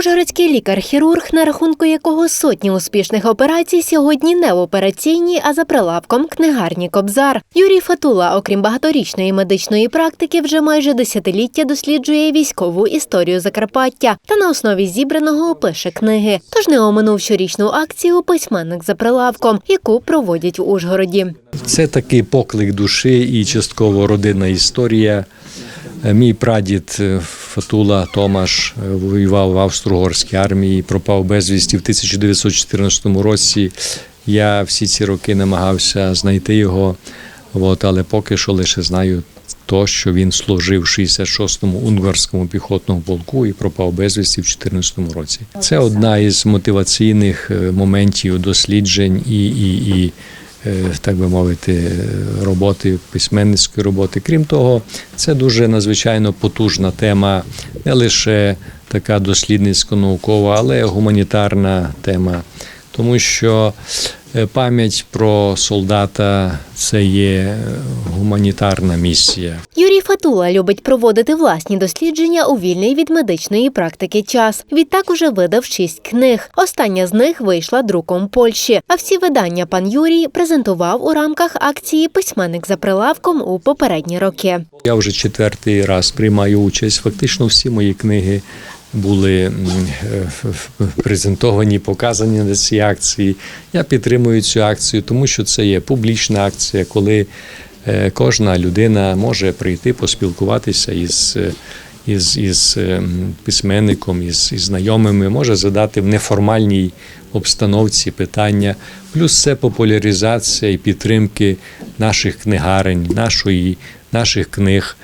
Ужгородський лікар-хірург, на рахунку якого сотні успішних операцій сьогодні не в операційній, а за прилавком книгарні Кобзар. Юрій Фатула, окрім багаторічної медичної практики, вже майже десятиліття досліджує військову історію Закарпаття та на основі зібраного пише книги. Тож не оминув щорічну акцію письменник за прилавком, яку проводять в Ужгороді. Це такий поклик душі і частково родинна історія. Е, Мій прадід е, Фатула Томаш е, воював в Австро-Угорській армії, пропав безвісті в 1914 році. Я всі ці роки намагався знайти його, от, але поки що лише знаю то, що він служив в 66-му унгарському піхотному полку і пропав безвісті в 2014 році. Це одна із мотиваційних моментів досліджень і, і, і так би мовити, роботи, письменницької роботи. Крім того, це дуже надзвичайно потужна тема, не лише така дослідницько-наукова, але й гуманітарна тема. Тому що е, пам'ять про солдата це є е, гуманітарна місія. Юрій Фатула любить проводити власні дослідження у вільний від медичної практики час. Відтак уже видав шість книг. Остання з них вийшла друком Польщі. А всі видання пан Юрій презентував у рамках акції Письменник за прилавком у попередні роки. Я вже четвертий раз приймаю участь. Фактично всі мої книги були е, презентовані, показані на цій акції. Я підтримую цю акцію, тому що це є публічна акція, коли е, кожна людина може прийти поспілкуватися із. е, Із, із письменником, із, із знайомими, може задати в неформальній обстановці питання. Плюс це популяризація і підтримки наших книгарень, нашої, наших книг.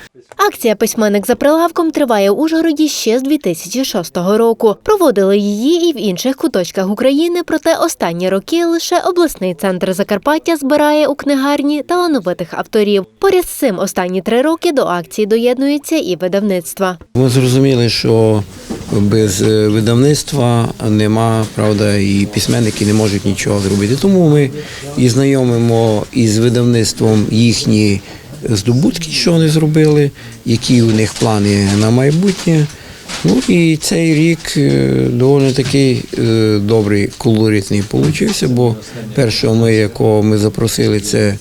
Акція Письменник за прилавком триває у Ужгороді ще з 2006 року. Проводили її і в інших куточках України, проте останні роки лише обласний центр Закарпаття збирає у книгарні талановитих авторів. Поряд з цим останні три роки до акції доєднуються і видавництва. Ми зрозуміли, що без е, видавництва нема, правда, і письменники не можуть нічого зробити. Тому ми і знайомимо із видавництвом їхні здобутки, що вони зробили, які у них плани на майбутнє. Ну і цей рік е, доволі такий е, добрий, колоритний получився, бо першого ми, якого ми запросили, це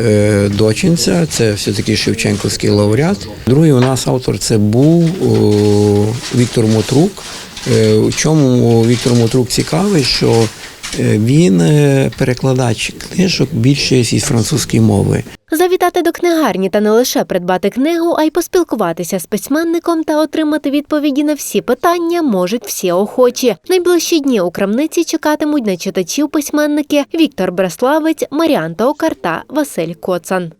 е, дочинця, це все-таки Шевченківський лауреат. Другий у нас автор це був Віктор Мотрук. У чому Віктор Мотрук цікавий, що він е, перекладач книжок більше із французької мови. Завітати до книгарні та не лише придбати книгу, а й поспілкуватися з письменником та отримати відповіді на всі питання можуть всі охочі. Найближчі дні у крамниці чекатимуть на читачів письменники Віктор Браславець, Маріан Токар та Василь Коцан.